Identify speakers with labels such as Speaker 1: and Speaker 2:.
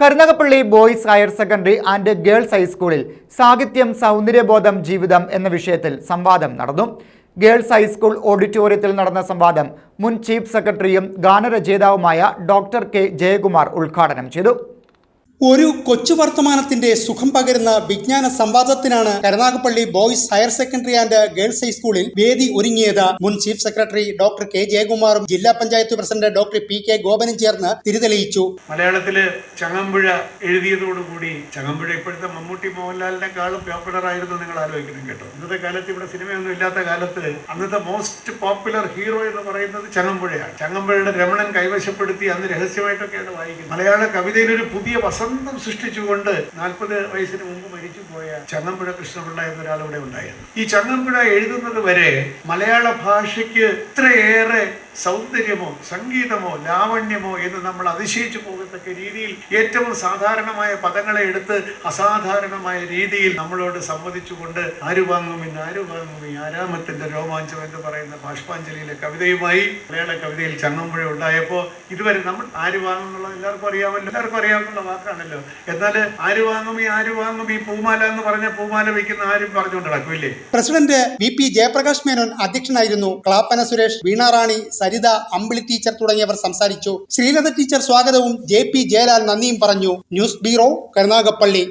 Speaker 1: Karunagappally boys higher secondary and girls ഹൈസ്കൂളിൽ സാഹിത്യം സൗന്ദര്യബോധം ജീവിതം എന്ന വിഷയത്തിൽ സംവാദം നടന്നു. ഗേൾസ് ഹൈസ്കൂൾ ഓഡിറ്റോറിയത്തിൽ നടന്ന സംവാദം മുൻ ചീഫ് സെക്രട്ടറിയും ഗാനരചയിതാവുമായ ഡോക്ടർ കെ ജയകുമാർ ഉദ്ഘാടനം ചെയ്തു.
Speaker 2: ഒരു കൊച്ചു വർത്തമാനത്തിന്റെ സുഖം പകരുന്ന വിജ്ഞാന സംവാദത്തിനാണ് Karunagappally boys higher secondary and girls ഹൈസ്കൂളിൽ വേദി ഒരുങ്ങിയത്. മുൻ ചീഫ് സെക്രട്ടറി ഡോക്ടർ കെ. ജയകുമാറും ജില്ലാ panchayat president doctor P. K. ഗോപനും ചേർന്ന് തിരിതെളിയിച്ചു.
Speaker 3: മലയാളത്തിൽ ചങ്ങമ്പുഴ എഴുതിയതോടുകൂടി ചങ്ങമ്പുഴ ഇപ്പോഴത്തെ മമ്മൂട്ടി മോഹൻലാലിനെക്കാളും പോപ്പുലർ ആയിരുന്നു നിങ്ങൾ ആലോചിക്കണം കേട്ടോ. ഇന്നത്തെ കാലത്ത് ഇവിടെ സിനിമയൊന്നും ഇല്ലാത്ത കാലത്ത് അന്നത്തെ മോസ്റ്റ് പോപ്പുലർ ഹീറോ എന്ന് പറയുന്നത് ചങ്ങമ്പുഴയാണ്. ചങ്ങമ്പുഴയുടെ രമണൻ കൈവശപ്പെടുത്തി അന്ന് രഹസ്യമായിട്ടൊക്കെയാണ് വായിക്കുന്നത്. മലയാള കവിതയിൽ ഒരു പുതിയ വസന്തം സൃഷ്ടിച്ചുകൊണ്ട് നാൽപ്പത് വയസ്സിന് മുമ്പ് മരിച്ചു പോയ ചങ്ങമ്പുഴ കൃഷ്ണപിള്ള എന്നൊരാളിവിടെ ഉണ്ടായിരുന്നു. ഈ ചങ്ങമ്പുഴ എഴുതുന്നത് വരെ മലയാള ഭാഷയ്ക്ക് ഇത്രയേറെ സൗന്ദര്യമോ സംഗീതമോ ലാവണ്യമോ എന്ന് നമ്മൾ അതിശയിച്ചു പോകത്തക്ക രീതിയിൽ ഏറ്റവും സാധാരണമായ പദങ്ങളെ എടുത്ത് അസാധാരണമായ രീതിയിൽ നമ്മളോട് സംവദിച്ചുകൊണ്ട് ആര് വാങ്ങും ഇന്ന് ആര് വാങ്ങുമി ആരാമത്തിന്റെ രോമാഞ്ചം എന്ന് പറയുന്ന ബാഷ്പാഞ്ജലിയിലെ കവിതയുമായി മലയാള കവിതയിൽ ചങ്ങമ്പുഴ ഉണ്ടായപ്പോൾ ഇതുവരെ നമ്മൾ ആര് വാങ്ങുന്നുള്ള എല്ലാവർക്കും അറിയാമല്ലോ. എല്ലാവർക്കും അറിയാവുന്ന വാക്കാണല്ലോ. എന്നാൽ ആര് വാങ്ങും ഈ ആര് പൂമാല എന്ന് പറഞ്ഞ പൂമാല വയ്ക്കുന്ന ആരും പറഞ്ഞുകൊണ്ട് നടക്കില്ലേ?
Speaker 2: President V P Jayaprakash Menon അധ്യക്ഷനായിരുന്നു ക്ലാപ്പന സുരേഷ് വീണാറാണി സരിത അമ്പിളി ടീച്ചർ തുടങ്ങിയവർ സംസാരിച്ചു. ശ്രീലത ടീച്ചർ സ്വാഗതവും ജെ പി ജയലാൽ നന്ദിയും പറഞ്ഞു. News bureau Karunagappally.